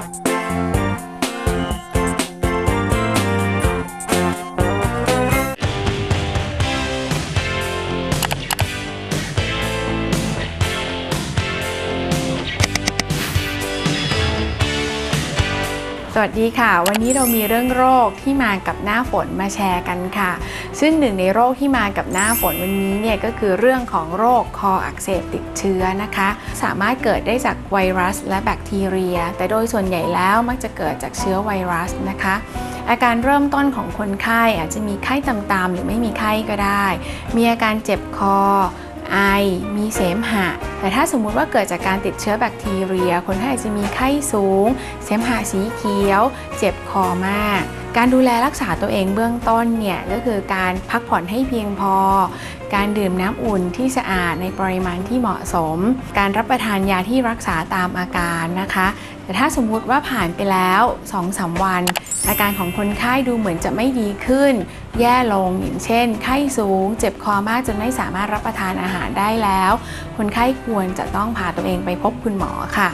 Música สวัสดีค่ะ วันนี้เรามีเรื่องโรคที่มากับหน้าฝนมาแชร์กันค่ะ ซึ่งหนึ่งในโรคที่มากับหน้าฝนวันนี้เนี่ยก็คือเรื่องของโรคคออักเสบติดเชื้อนะคะ สามารถเกิดได้จากไวรัสและแบคทีเรีย แต่โดยส่วนใหญ่แล้วมักจะเกิดจากเชื้อไวรัสนะคะอาการเริ่มต้นของคนไข้อาจจะมีไข้ต่ำๆหรือไม่มีไข้ก็ได้ มีอาการเจ็บคอ ไอ มีเสมหะ แต่ถ้าสมมุติว่าเกิดจากการติดเชื้อแบคทีเรีย คนไข้จจะมีไข้สูง เสมหะสีเขียว เจ็บคอมาก การดูแลรักษาตัวเองเบื้องต้นเนี่ยก็คือการพักผ่อนให้เพียงพอ การดื่มน้ำอุ่นที่สะอาดในปริมาณที่เหมาะสม การรับประทานยาที่รักษาตามอาการนะคะ แต่ถ้าสมมุติว่าผ่านไปแล้ว2-3วัน อาการของคนไข้ดูเหมือนจะไม่ดีขึ้น แย่ลงอย่างเช่น ไข้สูง เจ็บคอมากจนไม่สามารถรับประทานอาหารได้แล้ว คนไข้ควรจะต้องพาตัวเองไปพบคุณหมอค่ะ